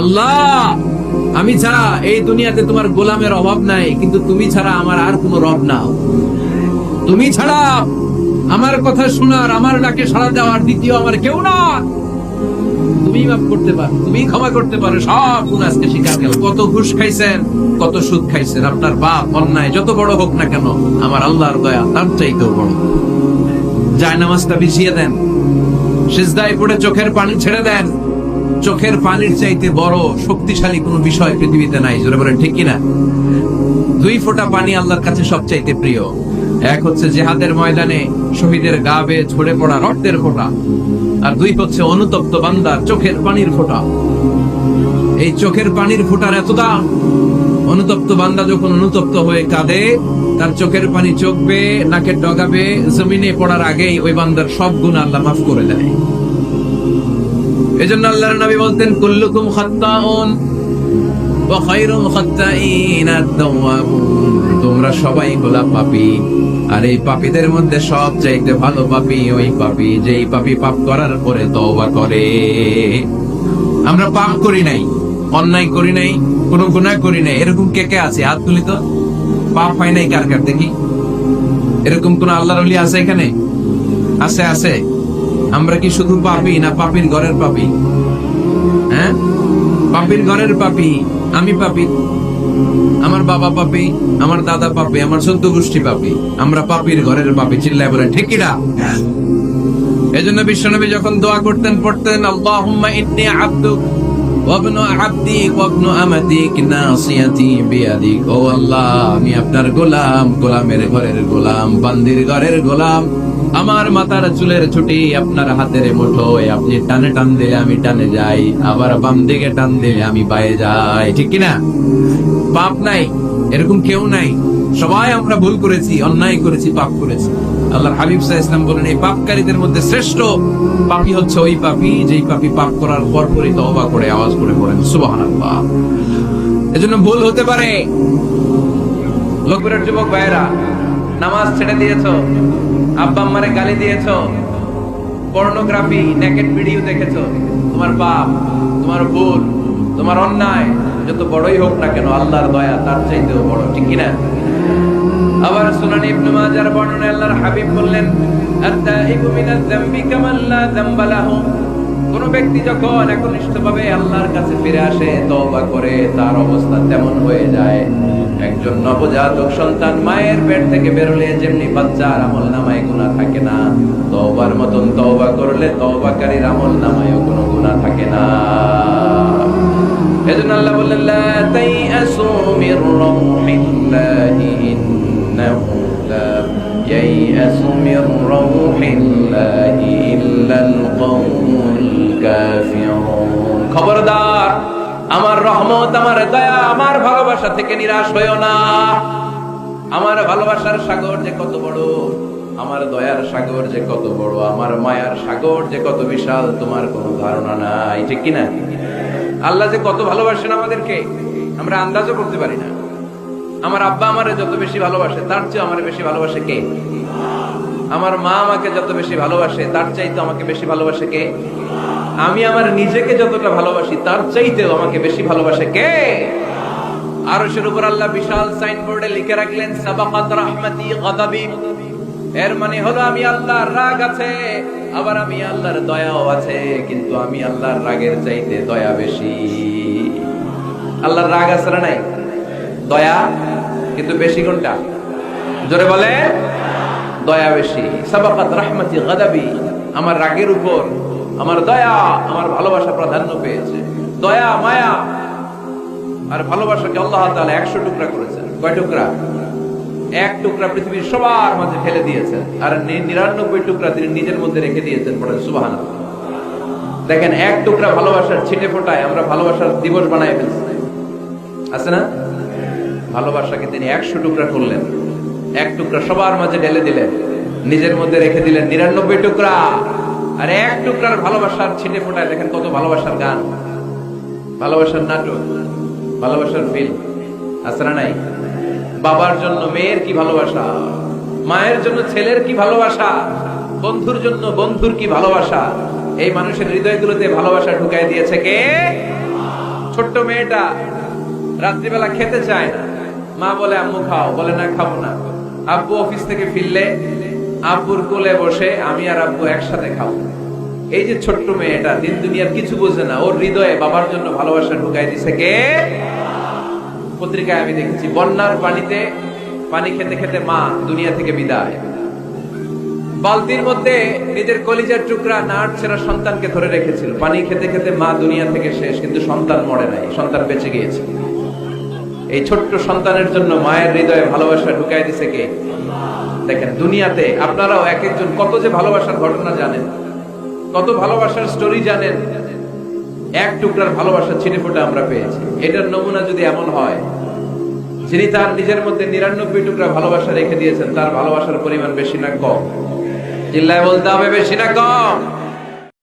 আল্লাহ, আমি ছাড়া এই দুনিয়াতে তোমার গোলামের অভাব নাই, কিন্তু তুমি ছাড়া আমার আর কোনো রব না। তুমি ছাড়া আমার কথা শোনার, আমার ডাকে সাড়া দেওয়ার দ্বিতীয় আমার কেউ না। তুমি মাফ করতে পারো, তুমি ক্ষমা করতে পারো, সব গুণ আজকে স্বীকার গেল কত ঘুষ খাইছেন, কত সুদ খাইছেন, আপনার বাপ অন্যায়, যত বড় হোক না কেন, আমার আল্লাহর দয়া তার চাইতেও বড়। যায় নামাজটা বিছিয়ে দেন, সিজদায় পড়ে চোখের পানি ছেড়ে দেন চোখের পানির চাইতে বড় শক্তিশালী কোনো বিষয় পৃথিবীতে নাই। জোরে বলেন, ঠিক কিনা? দুই ফোঁটা পানি আল্লাহর কাছে সবচাইতে প্রিয়। এক হচ্ছে জেহাদের ময়দানে শহীদের গা বেয়ে ঝরে পড়া রক্তের ফোঁটা, আর দুই হচ্ছে অনুতপ্ত বান্দার চোখের পানির ফোঁটা। এই চোখের পানির ফোঁটার এত দাম? অনুতপ্ত বান্দা যখন অনুতপ্ত হয়ে কাঁদে, তার চোখের পানি চোখ বেয়ে, নাকের ডগাবে জমিনে পড়ার আগেই ওই বান্দার সব গুণ আল্লাহ মাফ করে দেয়। এজন্য আল্লাহর নবী বলতেন, কুল্লুকুম খাত্তাউন ওয়া খাত্তাইন তোমরা সবাই গোলাপ পাপী। আর এই পাপীদের মধ্যে সব চাইতে ভালো পাপী ওই পাপী, যেই পাপী পাপ করার পরে তওবা করে। আমরা পাপ করি নাই, অন্যায় করি নাই, কোনো গুনাহ করি নাই। এরকম কে কে আছে? হাত তুলি তো। পাপ হয় নাই কার কার দেখি? এরকম কোন আল্লাহর ওলি আছে এখানে? আছে আছে। আমরা কি শুধু পাপি না পাপির ঘরের পাপি? হ্যাঁ? পাপির ঘরের পাপি, আমি পাপি। আমার বাবা পাপি, আমার দাদা পাপি, আমার চোদ্দ গোষ্ঠী পাপি। আমরা পাপির ঘরের পাপি, চিল্লায় বলেন ঠিক কিনা এজন্য বিশ্বনবী যখন দোয়া করতেন, পড়তেন, আল্লাহুম্মা ইন্নী আবদুক আল্লাহ, আমি আপনার গোলাম, গোলামের ঘরের গোলাম, বান্দির ঘরের গোলাম। আমার মাথার চুলের ছুটি আপনার হাতের মুঠোয়। আপনি টানে টান দিলে আমি টানে যাই, আবার বাম দিকে টান দিলে আমি পায়ে যাই। ঠিক কিনা? পাপ নাই, এরকম কেউ নাই। সবাই আমরা ভুল করেছি, অন্যায় করেছি, পাপ করেছি। আল্লাহর হাবিব সাহা ইসলাম বলেন, এই পাপকারীদের মধ্যে শ্রেষ্ঠ পাপি হচ্ছে ওই পাপী যেই পাপী পাপ করার পর পরই তওবা করে, আওয়াজ করে পড়েন সুবহানাল্লাহ। এজন্য ভুল হতে পারে। লোকবিরাট যুবক ভাইয়েরা, নামাজ ছেড়ে দিয়েছ। আব্বা আম্মারে গালি দিয়েছ? পর্নোগ্রাফি নেকেট ভিডিও দেখেছ? তোমার পাপ তোমার ভুল তোমার অন্যায়, যত বড়ই হোক না কেন, আল্লাহর দয়া তার চাইতেও বড়, ঠিক কিনা? আবার সুনান ইবনে মাজার বর্ণনায় আল্লাহর হাবিব বললেন আত-তাইবু যামবি কামান লা কোন ব্যক্তি যখন একনিষ্ঠভাবে আল্লাহর কাছে ফিরে আসে, তওবা করে, তার অবস্থা তেমন হয়ে যায়। একজন নবজাতক সন্তান মায়ের পেট থেকে বেরোলে যেমনি বাচ্চার আমল নামায় গুনাহ থাকে না, তওবার মতন তওবা করলে তওবাকারীর আমল নামায়ও কোনো গুনাহ থাকে না। এজন্য আল্লাহ বললেন, লা তাইয়াসু মির রাউহিল্লাহি ইন্নাহু লা ইয়াইয়াসু মির রাউহিল্লাহি আমার রহমত, আমার দয়া, আমার ভালোবাসা থেকে নিরাশ হইও না। আমার ভালোবাসার সাগর যে কত বড়, আমার দয়ার সাগর যে কত বড়, আমার মায়ার সাগর যে কত বিশাল, তোমার কোনো ধারণা নাই, ঠিক কিনা? আল্লাহ যে কত ভালোবাসেন আমাদেরকে, আমরা আন্দাজও করতে পারি না। আমার আব্বা আমারে যত বেশি ভালোবাসে, তার চেয়ে আমার বেশি ভালোবাসে কে? আমার মা আমাকে যত বেশি ভালোবাসে, তার চাইতে আমাকে বেশি ভালোবাসে কে? আমি আমার নিজেকে যতটা ভালোবাসি, তার চাইতেও আমাকে বেশি ভালোবাসে কে? আরশের উপর আল্লাহ বিশাল সাইনবোর্ডে লিখে রাখলেন, সাবাকাত রাহমাতি গাদাবি। এর মানে হলো আমি আল্লাহর রাগ আছে, আবার আমি আল্লাহর দয়াও আছে, কিন্তু আমি আল্লাহর রাগের চাইতে দয়া বেশি। আল্লাহর রাগ আছে না নাই? দয়া, কিন্তু বেশি কোনটা? জোরে বলে দয়া বেশি। সাবাকাত রাহমাতি গাদাবি। আমার রাগের উপর আমার দয়া, আমার ভালোবাসা প্রাধান্য পেয়েছে। দয়া, মায়া, আর ভালোবাসাকে আল্লাহ তাআলা 100 টুকরা করেছেন। কয় টুকরা? এক টুকরা পৃথিবীর সবার মাঝে ফেলে দিয়েছেন। আর নিরানব্বই টুকরা তিনি নিজের মধ্যে রেখে দিয়েছেন পড়েন সুবহানাল্লাহ। দেখেন, এক টুকরা ভালোবাসার ছিটে ফোটায় আমরা ভালোবাসার দিবস বানাই ফেলছি। আছে না? ভালোবাসাকে তিনি একশো টুকরা করলেন। এক টুকরা সবার মাঝে ঢেলে দিলেন। নিজের মধ্যে রেখে দিলেন নিরানব্বই টুকরা। আর এক টুকরার ভালোবাসার ছিটে ফোটায় দেখেন কত ভালোবাসার গান। ভালোবাসার নাটক, ভালোবাসার ফিল্ম না নাই? বাবার জন্য মেয়ের কি ভালোবাসা? মায়ের জন্য ছেলের কি ভালোবাসা? বন্ধুর জন্য বন্ধুর কি ভালোবাসা? এই মানুষের হৃদয়গুলোতে ভালোবাসা ঢুকাই দিয়েছে কে? ছোট্ট মেয়েটা রাত্রিবেলা খেতে চায় না। মা বলে, আম্মু, খাও। বলে, না, খাব না। আব্বু অফিস থেকে ফিরলে আব্বুর কোলে বসে আমি আর আব্বু একসাথে খাব। এই যে ছোট্ট মেয়েটা, দিন দুনিয়ার কিছু বোঝে না। ওর হৃদয়ে বাবার জন্য ভালোবাসা ঢুকাই দিছে কে? পত্রিকায় আমি দেখেছি, বন্যার পানিতে পানি খেতে খেতে মা দুনিয়া থেকে বিদায়। বালতির মধ্যে নিজের কলিজার টুকরা নাট ছেড়া সন্তানকে ধরে রেখেছিল। পানি খেতে খেতে মা দুনিয়া থেকে শেষ, কিন্তু সন্তান মরে নাই, সন্তান বেঁচে গিয়েছে। এই ছোট্ট সন্তানের জন্য মায়ের হৃদয়ে ভালোবাসা ঢুকাই দিছে কে? দেখেন, দুনিয়াতে আপনারাও এক একজন কত যে ভালোবাসার ঘটনা জানেন, কত ভালোবাসার স্টোরি জানেন, এক টুকরার ভালোবাসা ছিটে ফোটা আমরা পেয়েছি। এটার নমুনা যদি এমন হয়, যিনি তার নিজের মধ্যে নিরানব্বই টুকরা ভালোবাসা রেখে দিয়েছেন, তার ভালোবাসার পরিমাণ বেশি না কম। চিল্লায় বলতে হবে বেশি না কম।